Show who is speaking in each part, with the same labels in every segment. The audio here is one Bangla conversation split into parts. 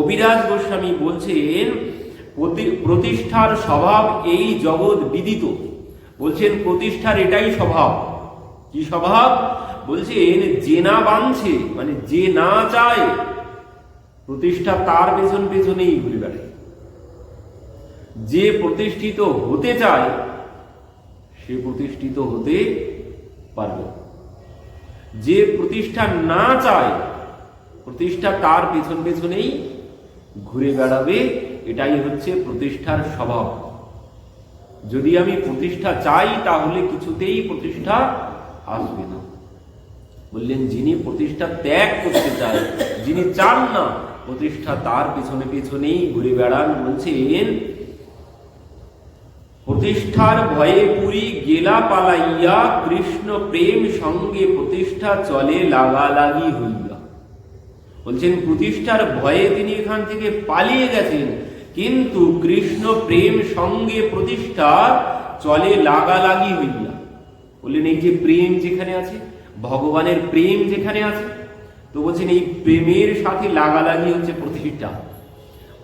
Speaker 1: কবিরাজ গোস্বামী বলছেন, প্রতি- প্রতিষ্ঠার স্বভাব এই জগৎ বিদিত। বলছেন, প্রতিষ্ঠার এটাই স্বভাব। কি স্বভাব? বলছেন, যে না বাঁধছে মানে যে না চায়, প্রতিষ্ঠা তার পেছন পেছনেই ঘুরে বেড়ায়। যে প্রতিষ্ঠিত হতে চায়, সে প্রতিষ্ঠিত হতে পারবে যে প্রতিষ্ঠা না চায়, প্রতিষ্ঠা তার পেছন পেছনেই ঘুরে বেড়াবে, এটাই হচ্ছে প্রতিষ্ঠার স্বভাব। যদি আমি প্রতিষ্ঠা চাই, তাহলে কিছুতেই প্রতিষ্ঠা আসবে না। বললেন, যিনি প্রতিষ্ঠা ত্যাগ করতে চায় যিনি চান না প্রতিষ্ঠা, তার পিছনে পিছনেই ঘুরে বেড়ান, বলছেন, প্রতিষ্ঠার ভয়ে পুরী গেলা পালাইয়া কৃষ্ণ প্রেম সঙ্গে প্রতিষ্ঠা চলে লাগালাগি হইয়া বলছেন, প্রতিষ্ঠার ভয়ে তিনি এখান থেকে পালিয়ে গেছেন। কিন্তু কৃষ্ণ প্রেম সঙ্গে প্রতিষ্ঠা চলে লাগালাগি হইয়া। বললেন, এই যে প্রেম যেখানে আছে, ভগবানের প্রেম যেখানে আছে, তো বলছেন, এই প্রেমের সাথে লাগালাগি হচ্ছে প্রতিষ্ঠা।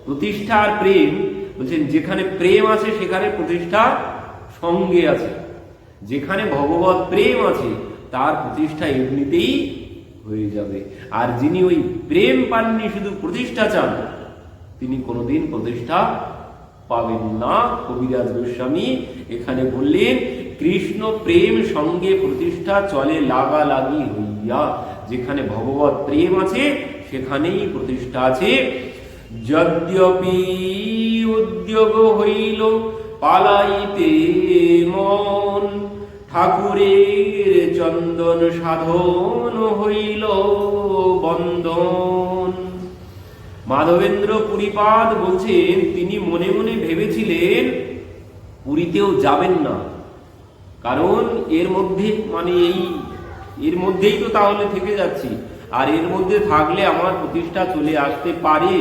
Speaker 1: প্রতিষ্ঠা আর প্রেম, বলছেন, যেখানে প্রেম আছে, সেখানে প্রতিষ্ঠা সঙ্গে আছে। যেখানে ভগবত প্রেম আছে, তার প্রতিষ্ঠা এমনিতেই হয়ে যাবে। আর যিনি ওই প্রেম পাননি, শুধু প্রতিষ্ঠা চান, তিনি কোনোদিন প্রতিষ্ঠা পাবেন না। কবিরাজ গোস্বামী এখানে বললেন, কৃষ্ণ প্রেম সঙ্গে প্রতিষ্ঠা চলে লাগালাগি হইয়া। যেখানে ভগবত প্রেম আছে, সেখানেই প্রতিষ্ঠা আছে। যদ্যপি উদ্যোগ হইল, পালাইতে মন ঠাকুরের চন্দন সাধন হইল বন্দন। মাধবেন্দ্র পুরীপাদ বলছেন, তিনি মনে মনে ভেবেছিলেন, পুরীতেও যাবেন না। কারণ এর মধ্যে মানে এই, এর মধ্যেই তো তাহলে থেকে যাচ্ছি। আর এর মধ্যে থাকলে আমার প্রতিষ্ঠা চলে আসতে পারে।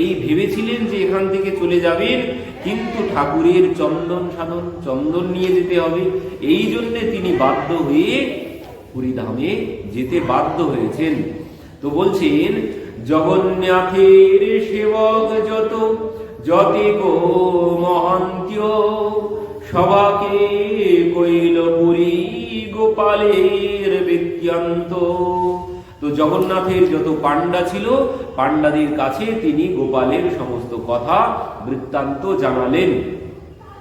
Speaker 1: এই ভেবেছিলেন যে এখান থেকে চলে যাবেন, কিন্তু ঠাকুরের চন্দন সাধন, চন্দন নিয়ে যেতে হবে। এই জন্যে তিনি বাধ্য হয়ে পুরীধামে যেতে বাধ্য হয়েছেন। তো বলছেন, জগন্নাথের সেবক যত, যতে গো মহান্ত্য, সবাকে কইল পুরী গোপালের বিদ্যান্ত তো জগন্নাথের যত পাণ্ডা ছিল, পাণ্ডাদের কাছে তিনি গোপালের সমস্ত কথা, বৃত্তান্ত জানালেন।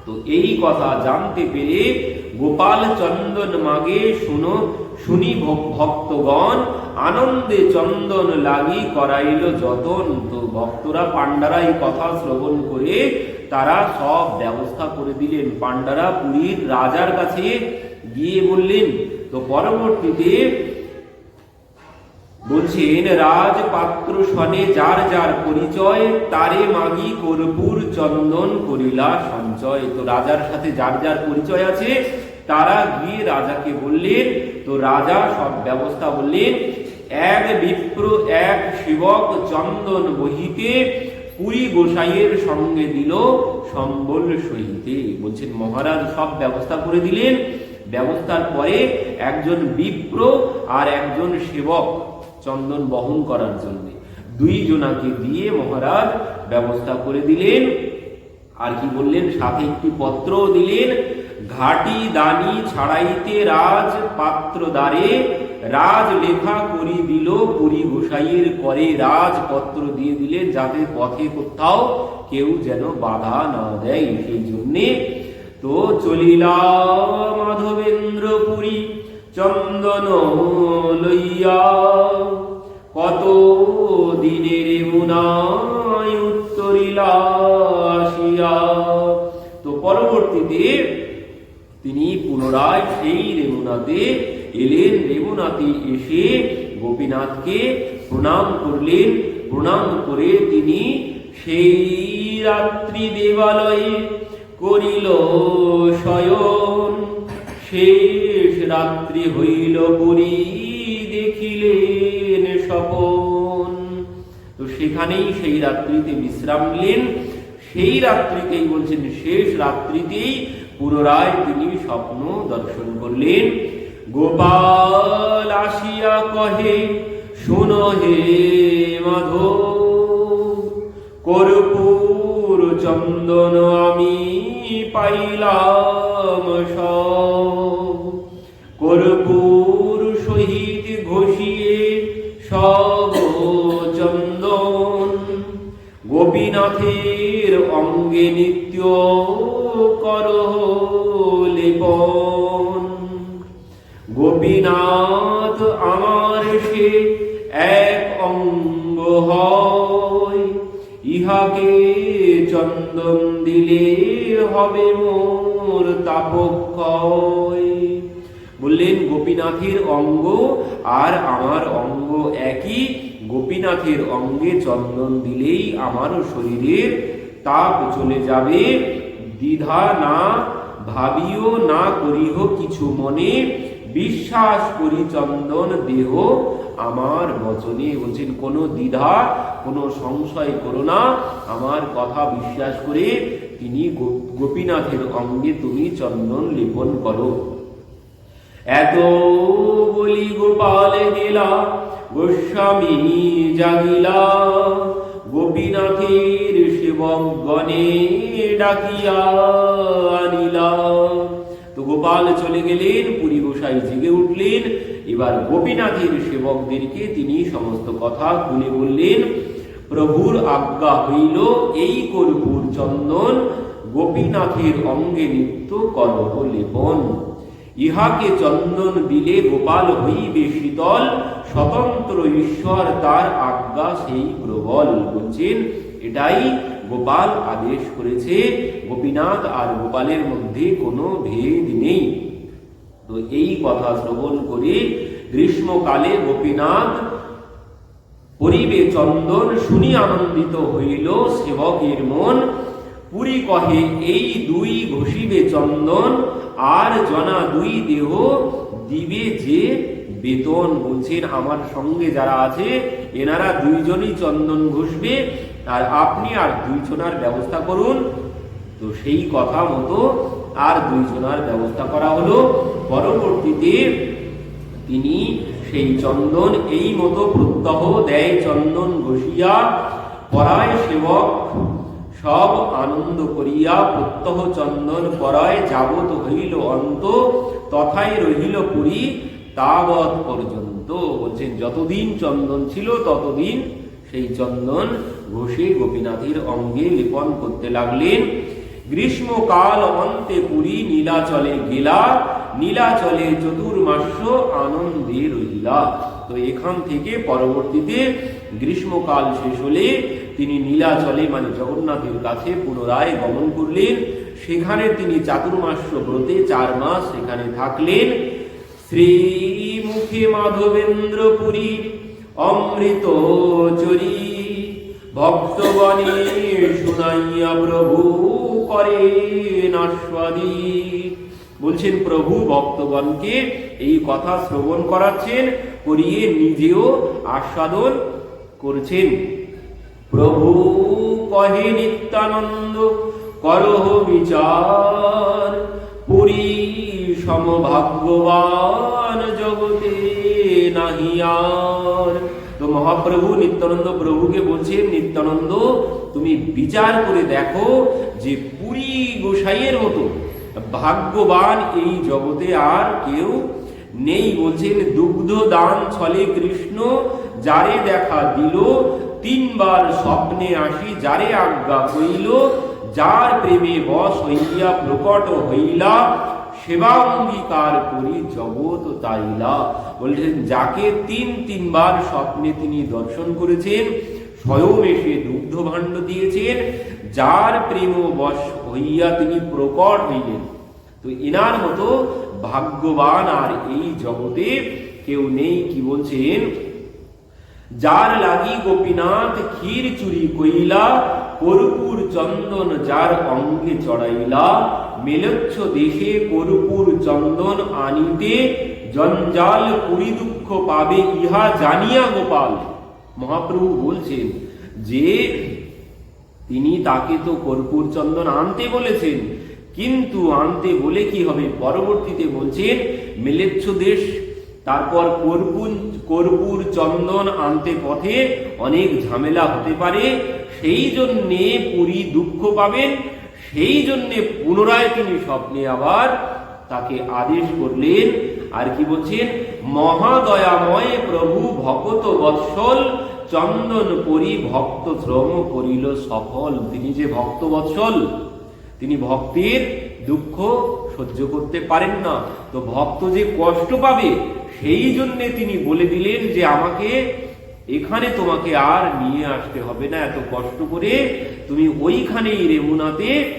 Speaker 1: তো এই কথা জানতে পেরে গোপাল চন্দন মাগে শুনো শুনি ভক্তগণ, আনন্দে চন্দন লাগি করাইল যতন তো ভক্তরা। পাণ্ডারা এই কথা শ্রবণ করে তারা সব ব্যবস্থা করে দিলেন। পাণ্ডারা পুরীর রাজার কাছে গিয়ে বললেন, তো পরবর্তীতে বলছেন, রাজপাত্র সনে যার যার পরিচয়, তারে মাগি কর্পূর চন্দন করিলা সঞ্চয়। তো রাজার সাথে যার যার পরিচয় আছে তারা গিয়ে রাজাকে বললেন তো রাজা সব ব্যবস্থা বললেন এক বিপ্র, এক সেবক চন্দন বহিতে পুরী গোসাইয়ের সঙ্গে দিল সম্বল সহিতে। বলছেন, মহারাজ সব ব্যবস্থা করে দিলেন। ব্যবস্থার পরে একজন বিপ্র আর একজন সেবক চন্দন বহন করার জন্য। দুই জনাকে দিয়ে মহারাজ ব্যবস্থা করে দিলেন। আর কি বললেন, সাথে একটি পত্রও দিলেন। ঘাটি দানি ছাড়াইতে রাজ পাত্র দ্বারে রাজ লেখা করি দিল পুরী গোসাইয়ের করে রাজ পত্র দিয়ে দিলেন যাতে পথে কোথাও কেউ যেন বাধা না দেয় সেই জন্যে। তো চলিলা মাধবেন্দ্র পুরী চন্দন লইয়া। কত দিনের মুনায় উত্তরিলা আসিয়া। তো পরবর্তীতে তিনি পুনরায় সেই রেমুনাতে এলেন। রেমুনাতে এসে গোপীনাথকে প্রণাম করলেন। প্রণাম করে তিনি সেই রাত্রি দেবালয়ে করিল শয়ন। শেষ রাত্রি হইল পুরী দেখিলেন স্বপন। তো সেখানেই সেই রাত্রিতে বিশ্রাম নিলেন। সেই রাত্রিতেই বলছেন, শেষ রাত্রিতেই পুনরায় তিনি স্বপ্ন দর্শন করলেন। গোপাল আসিয়া কহে, শোনো হে মাধব, কর্পূর চন্দন আমি পাইলাম সব। কর্পূর সহিত ঘষিয়ে সব গোপীনাথের অঙ্গে নিত্য কর লেপন। গোপীনাথ আমার সে এক অঙ্গ হয়, ইহাকে চন্দন দিলে হবে মোর তাপক্ষয় বললেন, গোপীনাথের অঙ্গ আর আমার অঙ্গ একই গোপীনাথের অঙ্গে চন্দন দিলেই আমার শরীরের তাপ চলে যাবে। দ্বিধা না, ভাবিও না করিহ কিছু মনে। বিশ্বাস করি চন্দন দেহ আমার বচনে। বলছেন, কোনো দ্বিধা, কোনো সংশয় করো না। আমার কথা বিশ্বাস করে তিনি গোপীনাথের অঙ্গে তুমি চন্দন লেপন করো। এত বলি গোপাল গেলা গোস্বামী জাগিলা, গোপীনাথের সেবক গণে ডাকিয়া আনিলা। তো গোপাল চলে গেলেন, পুরী গোসাই জেগে উঠলেন। এবার গোপীনাথের সেবকদেরকে তিনি সমস্ত কথা খুলে বললেন, প্রভুর আজ্ঞা হইল এই কর্পূর চন্দন গোপীনাথের অঙ্গে নিত্য করহ লেপন। ইহাকে চন্দন দিলে গোপাল হইবে শীতল, স্বতন্ত্র ঈশ্বর তার আজ্ঞা সেই প্রবল বলছেন এটাই গোপাল আদেশ করেছে। গোপীনাথ আর গোপালের মধ্যে কোনো ভেদ নেই। তো এই কথা শ্রবণ করে গ্রীষ্মকালে গোপীনাথ পরিবে চন্দন শুনি আনন্দিত হইল সেবকের মন। পুরী কহে, এই দুই ঘষিবে চন্দন, আর জনা দুই দেহ, দিবে যে বেতন। বলছেন আমার সঙ্গে যারা আছে, এনারা দুইজনই চন্দন ঘষবে। আর আপনি আর দুইজনার ব্যবস্থা করুন। তো সেই কথা মতো আর দুইজনার ব্যবস্থা করা হলো। পরবর্তীতে তিনি সেই চন্দন এই মতো প্রত্যহ দেয়, চন্দন ঘষিয়া পরায় সেবক সব আনন্দ করিয়া প্রত্যহ চন্দন পরায় যাবত হইল অন্ত, তথায় রহিল পুরী তাবৎ পর্যন্ত। বলছেন, যতদিন চন্দন ছিল, ততদিন সেই চন্দন ঘষে গোপীনাথের অঙ্গে লেপন করতে লাগলেন। গ্রীষ্মকাল অন্তে পুরী নীলাচলে গেলা, নীলাচলে চতুর্মাস্য আনন্দে রহিলা। তো এখান থেকে পরবর্তীতে গ্রীষ্মকাল শেষ হলে তিনি নীলাচলে মানে জগন্নাথের কাছে পুনরায় গমন করলেন। সেখানে তিনি চাতুর্মাস্য ব্রতে চার মাস সেখানে থাকলেন। শ্রীমুখে মাধবেন্দ্র পুরীর অমৃত চরি শুনাইয়া প্রভু করে নাস্বাদী বলছেন, প্রভু, ভক্তগণকে এই কথা শ্রবণ করাচ্ছেন, করিয়ে নিজেও আস্বাদন করছেন। প্রভু কহে নিত্যানন্দ, করহ বিচার। পুরী সমভাগ্যবান জগতে নাহিয়ার তো মহাপ্রভু নিত্যানন্দ প্রভুকে বলছেন, নিত্যানন্দ, তুমি বিচার করে দেখো যে পুরী গোসাইয়ের মতো ভাগ্যবান এই জগতে আর কেউ নেই। বলছেন, দুগ্ধ দান ছলে কৃষ্ণ, যারে দেখা দিল তিনবার স্বপ্নে আসি, যারে আজ্ঞা হইল যার প্রেমে বশ হইয়া প্রকট হইলা সেবা অঙ্গীকার করি জগৎ তাইলা। বলছেন, যাকে তিন তিনবার স্বপ্নে তিনি দর্শন করেছেন, স্বয়ং এসে দুগ্ধ ভাণ্ড দিয়েছেন, যার প্রেম বশ হইয়া তিনি প্রকট হইলেন। তো এনার মতো ভাগ্যবান আর এই জগতে কেউ নেই কি বলছেন? যার লাগি গোপীনাথ ক্ষীর চুরি কইলা কর্পূর চন্দন যার অঙ্গে চড়াইলা মেলচ্ছ দেশে কর্পূর চন্দন আনিতে জঞ্জাল পুরী দুঃখ পাবে ইহা জানিয়া গোপাল মহাপ্রভু বলছেন যে তিনি তাকে তো কর্পূর চন্দন আনতে বলেছেন কিন্তু আনতে বলে কি হবে পরবর্তীতে বলছেন মেলেচ্ছ দেশ তারপর কর্পূর কর্পূর চন্দন আনতে পথে অনেক ঝামেলা হতে পারে। সেই জন্যে পুরী দুঃখ পাবেন। সেই জন্যে পুনরায় তিনি স্বপ্নে আবার তাকে আদেশ করলেন। আর কি বলছেন? মহাদয়াময় প্রভু ভকত বৎসল, চন্দন পরি ভক্ত শ্রম করিল সফল। তিনি যে ভক্ত বৎসল, তিনি ভক্তের দুঃখ সহ্য করতে পারেন না। তো ভক্ত যে কষ্ট পাবে সেই জন্যে তিনি বলে দিলেন যে আমাকে এখানে তোমাকে আর নিয়ে আসতে হবে না, এত কষ্ট করে। তুমি ওইখানেই রেমুনাতে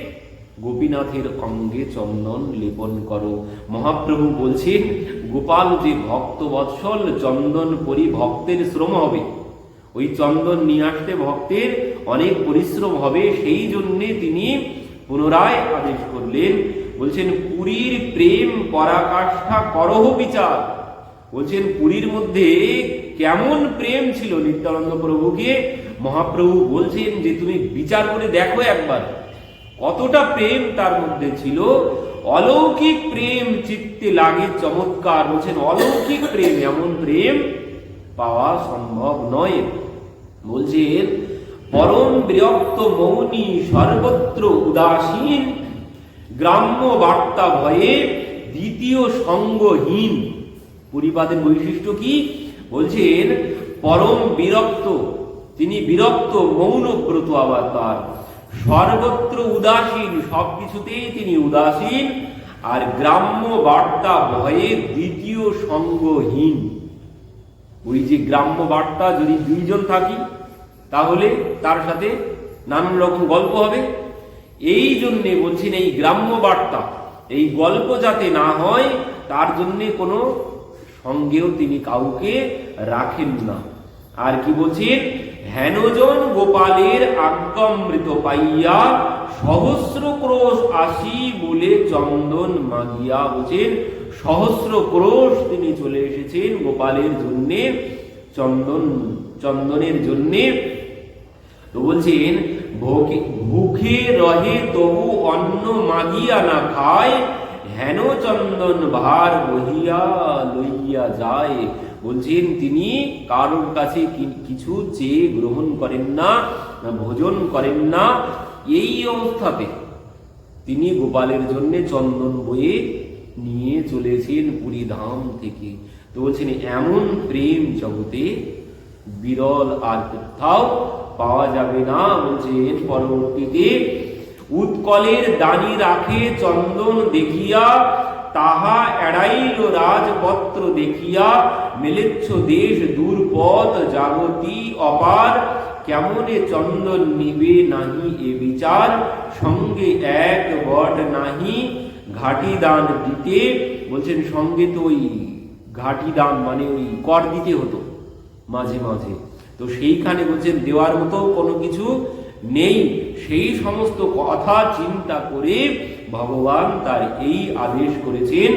Speaker 1: গোপীনাথের অঙ্গে চন্দন লেপন করো। মহাপ্রভু বলছেন, গোপাল যে ভক্ত বৎসল, চন্দন পরি ভক্তের শ্রম হবে। ওই চন্দন নিয়ে আসতে ভক্তের অনেক পরিশ্রম হবে, সেই জন্যে তিনি পুনরায় আদেশ করলেন। বলছেন, পুরীর প্রেম পরাকাষ্ঠা করহ বিচার। বলছেন, পুরীর মধ্যে কেমন প্রেম ছিল নিত্যানন্দ প্রভুকে? মহাপ্রভু বলছেন যে, তুমি বিচার করে দেখো একবার, কতটা প্রেম তার মধ্যে ছিল। অলৌকিক প্রেম চিত্তে লাগে চমৎকার, বলছেন, অলৌকিক প্রেম, এমন প্রেম পাওয়া সম্ভব নয়। বলছেন, পরম বিরক্ত মৌনী সর্বত্র উদাসীন, গ্রাম্য বার্তা ভয়ে দ্বিতীয় সঙ্গহীন। পরিপাদের বৈশিষ্ট্য কি? বলছেন, পরম বিরক্ত, তিনি বিরক্ত মৌন ব্রত আবার তার। সর্বত্র উদাসীন, সবকিছুতেই তিনি উদাসীন, আর গ্রাম্য বার্তা ভয়ে দ্বিতীয় সঙ্গহীন। ওই যে গ্রাম্য বার্তা, যদি দুইজন থাকি, তাহলে তার সাথে নানান রকম গল্প হবে। এই জন্যে বলছেন, এই গ্রাম্য বার্তা, এই গল্প যাতে না হয়, তার জন্যে কোনো সঙ্গেও তিনি কাউকে রাখেন না। আর কি বলছেন হেনজন গোপালের আজ্ঞামৃত পাইয়া সহস্র ক্রোশ আসি বলে চন্দন মাগিয়া বলছেন, সহস্র ক্রোশ তিনি চলে এসেছেন গোপালের জন্যে, চন্দন, চন্দনের জন্যে। তো বলছেন ভুখে রহে তবু অন্ন মাগিয়া না খায় হেন চন্দন ভার বহিয়া লইয়া যায়। বলছেন, তিনি কারোর কাছে কিছু চেয়ে গ্রহণ করেন না ভোজন করেন না। এই অবস্থাতে তিনি গোপালের জন্য চন্দন বয়ে নিয়ে চলেছেন পুরী ধাম থেকে। তো বলছেন, এমন প্রেম জগতে বিরল আর কোথাও পাওয়া যাবে না। বলছেন, পরবর্তীতে উৎকলের দানি রাখে চন্দন দেখিয়া, তাহা এড়াইল রাজপত্র দেখিয়া, মেলেচ্ছ দেশ দূরপথ জাগতি অপার, কেমনে চন্দন নিবে নাহি এ বিচার? সঙ্গে এক বট নাহি, ঘাটি দান দিতে। বলছেন, সঙ্গে তো ওই ঘাটি দান মানে ওই কর দিতে হতো মাঝে মাঝে। তো সেইখানে বলছেন, দেওয়ার মতো কোনো কিছু নেই। সেই সমস্ত কথা চিন্তা করে ভগবান তার এই আদেশ করেছেন।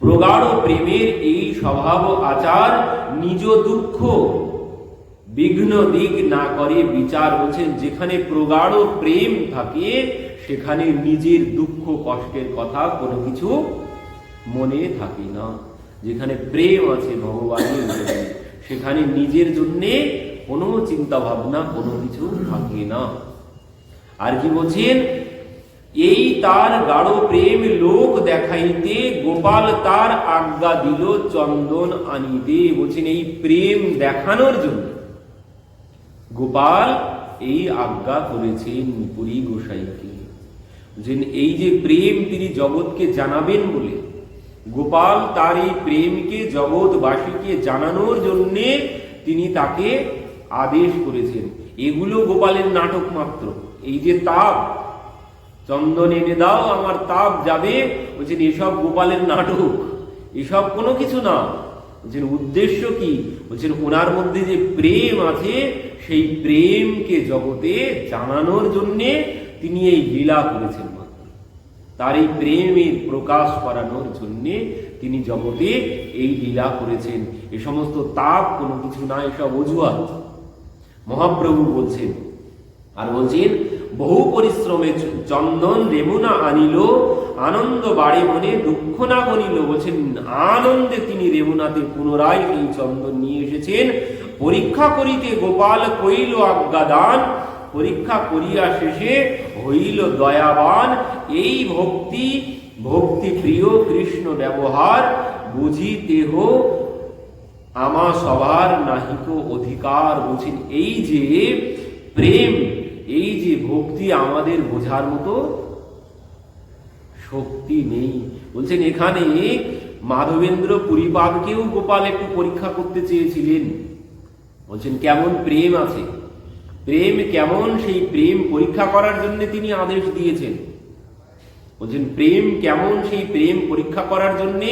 Speaker 1: প্রগাঢ় প্রেমের এই স্বভাব আচার নিজ দুঃখ, বিঘ্ন দিক না করে বিচার বলছেন যেখানে প্রগাঢ় প্রেম থাকে, সেখানে নিজের দুঃখ কষ্টের কথা কোনো কিছু মনে থাকে না। যেখানে প্রেম আছে ভগবানের সেখানে নিজের জন্যে কোনো চিন্তা ভাবনা কোনো কিছু থাকে না। আর কি বলছেন? এই তার গাঢ় প্রেম লোক দেখাইতে গোপাল তার আজ্ঞা দিল, চন্দন আনিতে। বলছেন, এই প্রেম দেখানোর জন্য গোপাল এই আজ্ঞা করেছেন পুরী গোসাইকে। বলছেন, এই যে প্রেম তিনি জগৎকে জানাবেন বলে, গোপাল তার এই প্রেমকে জগৎবাসীকে জানানোর জন্যে তিনি তাকে আদেশ করেছেন। এগুলো গোপালের নাটক মাত্র। এই যে তাপ, চন্দন এনে দাও, আমার তাপ যাবে। বলছেন, এসব গোপালের নাটক। এসব কোনো কিছু না। বলছেন, উদ্দেশ্য কি? বলছেন, ওনার মধ্যে যে প্রেম আছে, সেই প্রেমকে জগতে জানানোর জন্যে তিনি এই লীলা করেছেন তার এই প্রেমের প্রকাশ করানোর জন্যে তিনি জগতে এই লীলা করেছেন। এ সমস্ত তাপ কোনো কিছু না, এসব অজুহাত। মহাপ্রভু বলছেন। আর বলছেন, বহু পরিশ্রমে চন্দন রেমুনা আনিল, আনন্দ বাড়ে মনে দুঃখ না গনিল বলছেন, আনন্দে তিনি রেমুনাতে পুনরায় এই চন্দন নিয়ে এসেছেন। পরীক্ষা করিতে গোপাল কইল আজ্ঞাদান, পরীক্ষা করিয়া শেষে হইল দয়াবান। এই ভক্তি ভক্তি প্রিয় কৃষ্ণ ব্যবহার বুঝিতেহ আমা সবার নাহিক অধিকার বুঝিন। এই যে প্রেম, এই যে ভক্তি আমাদের বোঝার মতো শক্তি নেই। বলছেন, এখানে মাধবেন্দ্র পুরীপাদকেও গোপাল একটু পরীক্ষা করতে চেয়েছিলেন। বলছেন, কেমন প্রেম আছে? প্রেম কেমন? সেই প্রেম পরীক্ষা করার জন্য তিনি আদেশ দিয়েছেন। বলছেন, প্রেম কেমন? সেই প্রেম পরীক্ষা করার জন্য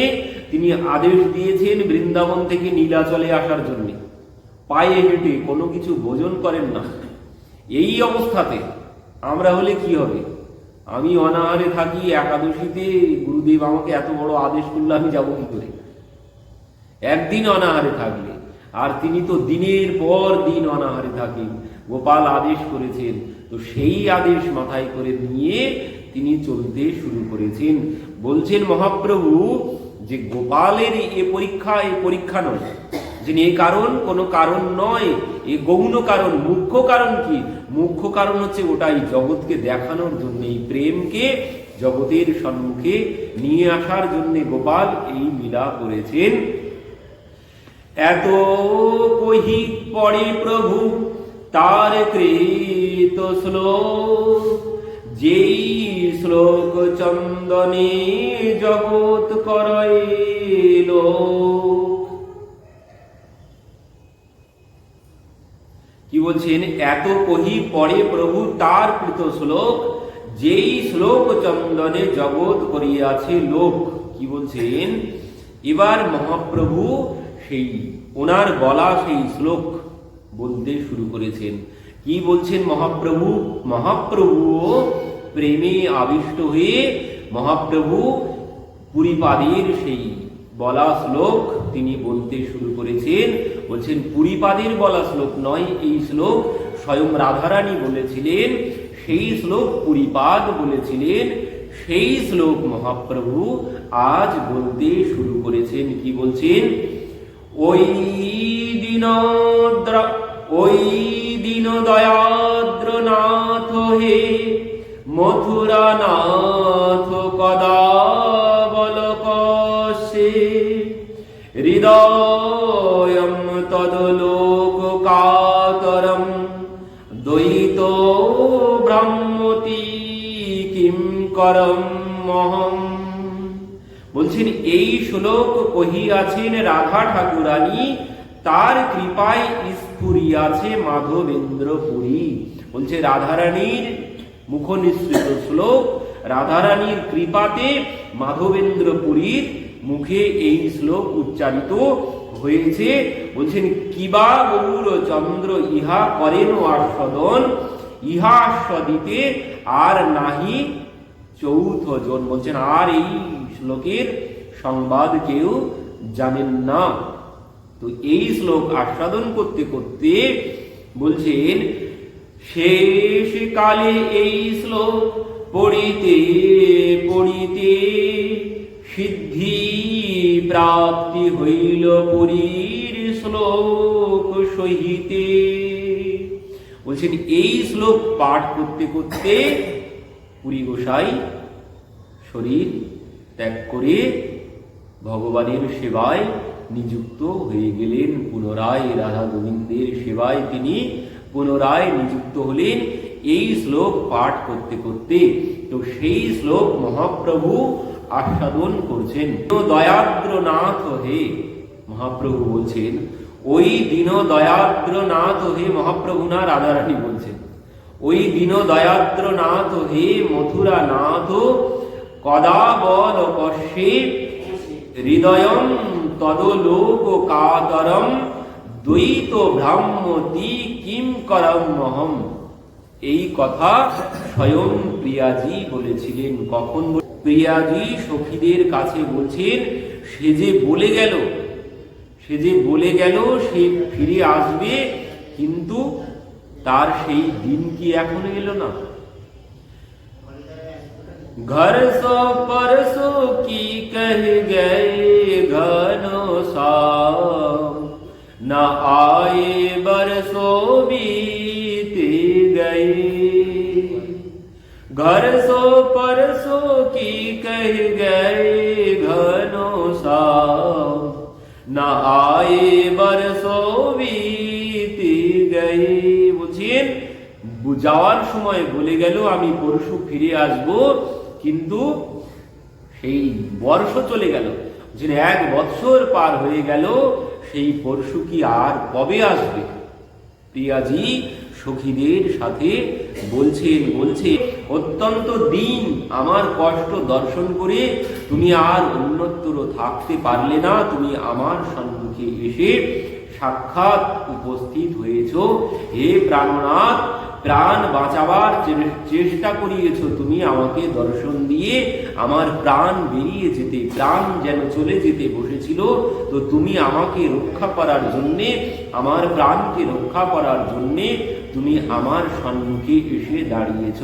Speaker 1: তিনি আদেশ দিয়েছেন বৃন্দাবন থেকে নীলাচলে আসার জন্য। পায়ে হেঁটে কোনো কিছু ভোজন করেন না। এই অবস্থাতে আমরা হলে কি হবে? আমি অনাহারে থাকি একাদশীতে, গুরুদেব আমাকে এত বড় আদেশ করলে, আমি যাব কি করে? একদিন অনাহারে থাকলে, আর তিনি তো দিনের পর দিন অনাহারে থাকেন। গোপাল আদেশ করেছেন, তো সেই আদেশ মাথায় করে নিয়ে তিনি চলতে শুরু করেছেন। বলছেন, মহাপ্রভু যে গোপালের এ পরীক্ষা এ পরীক্ষা নয়। যে এ কারণ, কোনো কারণ নয়। এ গৌণ কারণ, মুখ্য কারণ কি? মুখ্য কারণ হচ্ছে ওটাই জগৎকে দেখানোর জন্য, এই প্রেমকে জগতের সম্মুখে নিয়ে আসার জন্য গোপাল এই লীলা করেছেন। এত কহি পড়ে প্রভু, তার কৃত শ্লোক। যেই শ্লোক চন্দনে জগৎ করইল। কি বলছেন? এত কহি পড়ে প্রভু তার কৃত শ্লোক, যেই শ্লোক চন্দনে জগৎ করিয়াছে লোক। কি বলছেন? এবার মহাপ্রভু সেই, ওনার বলা সেই শ্লোক বলতে শুরু করেছেন। কি বলছেন মহাপ্রভু? মহাপ্রভু প্রেমে আবিষ্ট হয়ে মহাপ্রভু পুরীপাদের সেই বলা শ্লোক তিনি বলতে শুরু করেছেন। বলছেন, পুরীপাদের বলা শ্লোক নয়, এই শ্লোক স্বয়ং রাধারানী বলেছিলেন, সেই শ্লোক পুরীপাদ বলেছিলেন, সেই শ্লোক মহাপ্রভু আজ বলতে শুরু করেছেন। কি বলছেন? ওই দিন ওই দিন দয়াদ্র নাথ হে মথুরা নাথ কদা বলকসে হৃদয়ম তদলোক কাতরম দ্বৈত ব্রাহ্মতি কিম করম মহম। বলছেন, এই শ্লোক কহিয়াছেন রাধা ঠাকুরানী, তার কৃপায় স্ফুরিয়াছে মাধবেন্দ্র পুরী বলছে, রাধারানীর মুখ নিঃসৃত শ্লোক। রাধারানীর কৃপাতে মাধবেন্দ্র পুরীর মুখে এই শ্লোক উচ্চারিত হয়েছে। বলছেন, কিবা গৌর চন্দ্র ইহা করেন আস্বাদন ইহা আস্বাদিতে আর নাহি চৌথ জন। বলছেন, আর এই শ্লোকের সংবাদ কেউ জানেন না। তো এই শ্লোক আস্বাদন করতে করতে বলছেন শেষ কালে এই শ্লোক পড়িতে পড়িতে সিদ্ধি প্রাপ্তি হইল পুরীর শ্লোক সহিতে। বলছেন, এই শ্লোক পাঠ করতে করতে পুরী গোসাই শরীর ত্যাগ করে ভগবানের সেবায় নিযুক্ত হয়ে গেলেন। পুনরায় রাধা গোবিন্দের সেবায় তিনি পুনরায় নিযুক্ত হলেন। এই শ্লোক পাঠ করতে করতে তো সেই শ্লোক মহাপ্রভু আস্বাদন করছেন। দয়াদ্র নাথ হে, মহাপ্রভু বলছেন, ওই দিন দয়াদ্র নাথ হে, মহাপ্রভু না, রাধারানী বলছেন। ওই দিন দয়াদ্র নাথ হে মথুরা নাথ কদা বল কশ্যে হৃদয়ম তদলোক কাতরম দ্বৈত ভ্রাম্যতি কিম করম মহম এই কথা স্বয়ং প্রিয়াজি বলেছিলেন কখন বল- প্রিয়াজি সখীদের কাছে বলছেন সে যে বলে গেল সে যে বলে গেল সে ফিরে আসবে কিন্তু তার সেই দিন কি এখনো এলো না घर सो परसो की कह गए घनो सा न आए बरसों बीते गए घर सो परसों की कह गए घनों सा न आए बरसों बीते गए বুঝছেন যাওয়ার সময় বলে গেল আমি পরশু ফিরে আসব কিন্তু সেই বর্ষ চলে গেল যে এক বৎসর পার হয়ে গেল সেই পরশু কি আর কবে আসবে? প্রিয়াজি সখীদের সাথে বলছেন, বলছে, অত্যন্ত দিন আমার কষ্ট দর্শন করে তুমি আর অন্যত্র থাকতে পারলে না। তুমি আমার সম্মুখে এসে সাক্ষাৎ উপস্থিত হয়েছ। হে প্রাণনাথ প্রাণ বাঁচাবার চেষ্টা করিয়েছ তুমি আমাকে দর্শন দিয়ে। আমার প্রাণ বেরিয়ে যেতে, প্রাণ যেন চলে যেতে বসেছিল। তো তুমি আমাকে রক্ষা করার জন্যে, আমার প্রাণকে রক্ষা করার জন্যে তুমি আমার সম্মুখে এসে দাঁড়িয়েছ।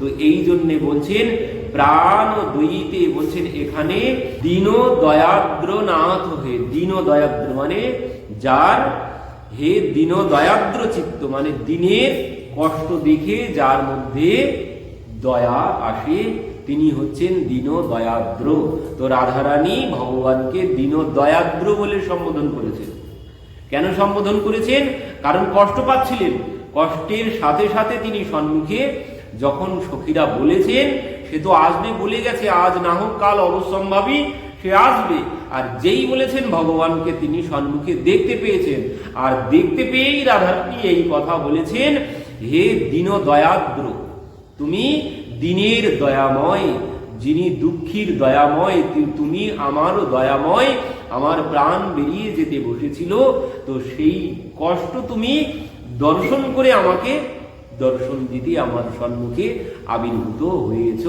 Speaker 1: তো এই জন্যে বলছেন, প্রাণ দইতে বলছেন এখানে দীন দয়াদ্র নাথ হে দীন দয়াদ্র মানে যার, হে দীন দয়াদ্র চিত্ত মানে দিনের কষ্ট দেখে যার মধ্যে দয়া আসে, তিনি হচ্ছেন দীন দয়াদ্র তো রাধারানী ভগবানকে দীন দয়াদ্র বলে সম্বোধন করেছেন। কেন সম্বোধন করেছেন? কারণ কষ্ট পাচ্ছিলেন। কষ্টের সাথে সাথে তিনি সম্মুখে যখন সখীরা বলেছেন, সে তো আসবে, বলে গেছে, আজ না হোক কাল অবশ্যম্ভাবী, সে আসবে। আর যেই বলেছেন ভগবানকে তিনি সম্মুখে দেখতে পেয়েছেন। আর দেখতে পেয়েই রাধারানী এই কথা বলেছেন হে দীন দয়াদ্র তুমি দিনের দয়াময়, যিনি দুঃখীর দয়াময় তুমি আমারও দয়াময়, আমার প্রাণ বেরিয়ে যেতে বসেছিল, তো সেই কষ্ট তুমি দর্শন করে আমাকে, দর্শন দিতে আমার সম্মুখে আবির্ভূত হয়েছ।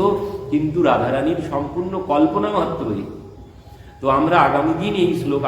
Speaker 1: কিন্তু রাধারানীর সম্পূর্ণ কল্পনা মাত্রই। তো আমরা আগামী দিন এই শ্লোক